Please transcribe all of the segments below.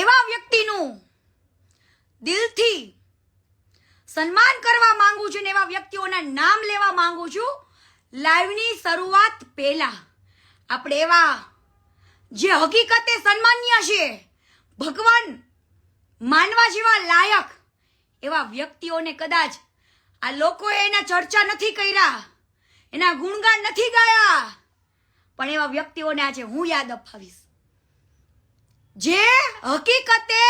એવા વ્યક્તિનું દિલથી સન્માન કરવા માંગુ છું ને એવા વ્યક્તિઓના નામ લેવા માંગુ છું. લાઈવની શરૂઆત પહેલા. આપણે એવા જે હકીકતે સન્માન્ય છે, ભગવાન માનવા જેવા લાયક એવા વ્યક્તિઓને કદાચ આ લોકોએ એના ચર્ચા નથી કર્યા, એના ગુણગાન નથી ગાયા, પણ એવા વ્યક્તિઓને આજે હું યાદ અપાવીશ. જે હકીકતે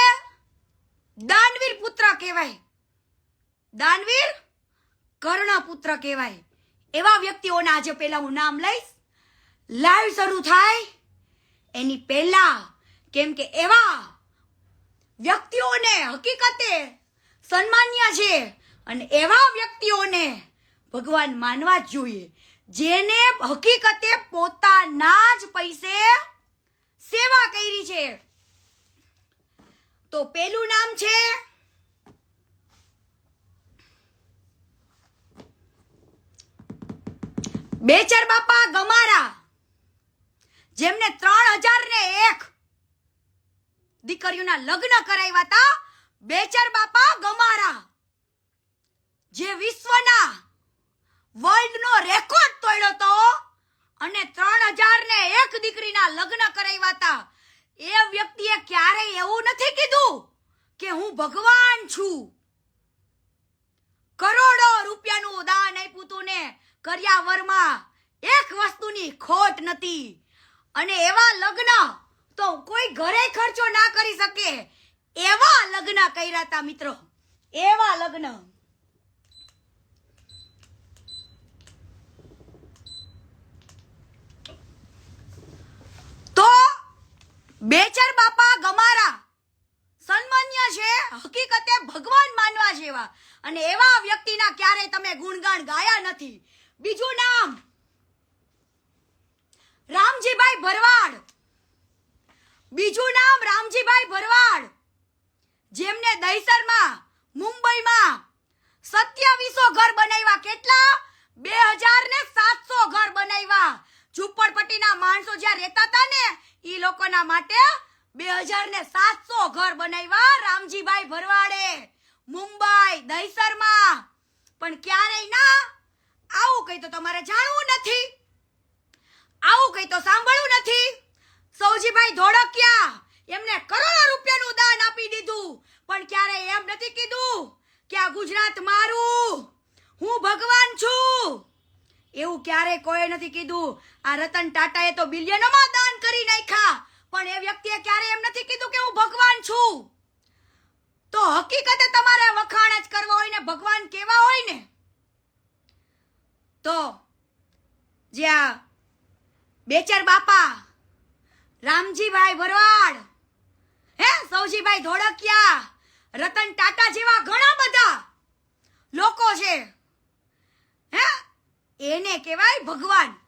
દાનવીર પુત્ર કહેવાય. દાનવીર કર્ણ પુત્ર કહેવાય. એવા વ્યક્તિઓના આજે પહેલા હું નામ લઈશ. લાઈવ શરૂ થાય. એની પહેલા કેમ કે એવા વ્યક્તિઓને હકીકતે સન્માન્ય છે અને એવા વ્યક્તિઓને ભગવાન માનવા જ જોઈએ. જેને હકીકતે પોતાના જ પૈસે સેવા કરી છે તો પેલું નામ છે? બેચર બાપા ગમારા, જેમને ત્રણ હજાર ને એક દીકરીઓના લગ્ન કરાવ્યા હતા બેચર બાપા ગમારા, જે વિશ્વના વર્લ્ડનો રેકોર્ડ તોડ્યો હતો અને ત્રણ હજાર ને એક દીકરીના લગ્ન કરાવ્યા હતા એ વ્યક્તિએ ક્યારેય એવું નથી કીધું કે હું ભગવાન છું. કરોડો રૂપિયાનું દાન આપ્યું તું ને કર્યાવરમાં એક વસ્તુની ખોટ નથી. અને એવા લગ્ન તો કોઈ ઘરે ખર્ચો ના કરી શકે. એવા લગ્ન કર્યા હતા મિત્રો. એવા લગ્ન તો બેચર બાપા ગમારા. સન્માન્ય છે, હકીકતે ભગવાન માનવા જેવા. અને એવા વ્યક્તિના ક્યારેય તમે ગુણગાન ગાયા નથી. બીજું નામ, રામજીભાઈ ભરવાડ. બીજું નામ, રામજીભાઈ ભરવાડ. જેમને દહીસરમાં, મુંબઈમાં સત્યાવીસો ઘર બનાવ્યા. કેટલા? બે હજાર ને સાતસો ઘર બનાવ્યા. ઝૂંપડપટ્ટીના માણસો જ્યાં રહેતા હતા ને ઈ લોકોના માટે બે હજાર ને સાતસો ઘર બનાવ્યા રામજીભાઈ ભરવાડે, મુંબઈ, દહીસરમાં. પણ ક્યારેય ના, આવું કઈ તો તમારે જાણવું નથી. આવું કઈ તો સાંભળવું નથી. સૌજીભાઈ ધોળકિયા એમને કરોડો રૂપિયાનું દાન આપી દીધું, પણ ક્યારે એમ નથી કીધું કે આ ગુજરાત મારું. હું ભગવાન છું. એવું ક્યારે કોઈ નથી કીધું. આ રતન ટાટાએ તો બિલિયનોમાં દાન કરી નાખ્યા. પણ એ વ્યક્તિએ ક્યારે એમ નથી કીધું કે હું ભગવાન છું? તો હકીકતે તમારે વખાણ જ કરવા હોય ને, ભગવાન કેવા હોય ને? તો જ્યાં બેચર બાપા, રામજીભાઈ ભરવાડ, હે, સૌજીભાઈ ધોળકિયા, રતન ટાટા જેવા ઘણા બધા લોકો છે હે એને કહેવાય ભગવાન.